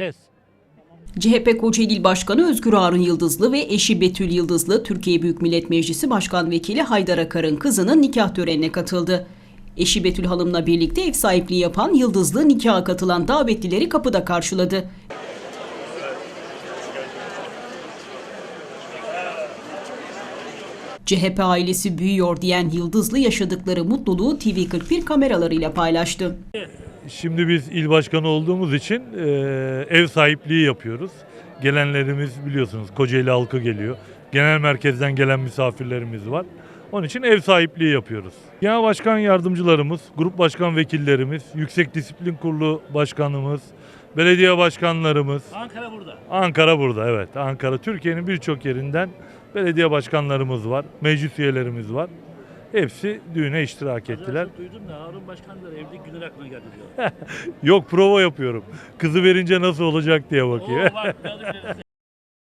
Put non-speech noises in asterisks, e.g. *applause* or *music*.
Ses. CHP Kocaeli Başkanı Özgür Harun Yıldızlı ve eşi Betül Yıldızlı, Türkiye Büyük Millet Meclisi Başkan Vekili Haydar Akar'ın kızının nikah törenine katıldı. Eşi Betül Hanım'la birlikte ev sahipliği yapan Yıldızlı nikaha katılan davetlileri kapıda karşıladı. CHP ailesi büyüyor diyen Yıldızlı yaşadıkları mutluluğu TV41 kameralarıyla paylaştı. Şimdi biz il başkanı olduğumuz için e, ev sahipliği yapıyoruz. Gelenlerimiz biliyorsunuz Kocaeli halkı geliyor. Genel merkezden gelen misafirlerimiz var. Onun için ev sahipliği yapıyoruz. Genel başkan yardımcılarımız, grup başkan vekillerimiz, Yüksek Disiplin Kurulu başkanımız, belediye başkanlarımız, Ankara burada. Ankara burada evet. Ankara Türkiye'nin birçok yerinden belediye başkanlarımız var, meclis üyelerimiz var. Hepsi düğüne iştirak ettiler. Duydum da Harun Başkanlar evlilik günleri aklına geldi diyor. *laughs* Yok prova yapıyorum. Kızı verince nasıl olacak diye bakıyor. Oo bak.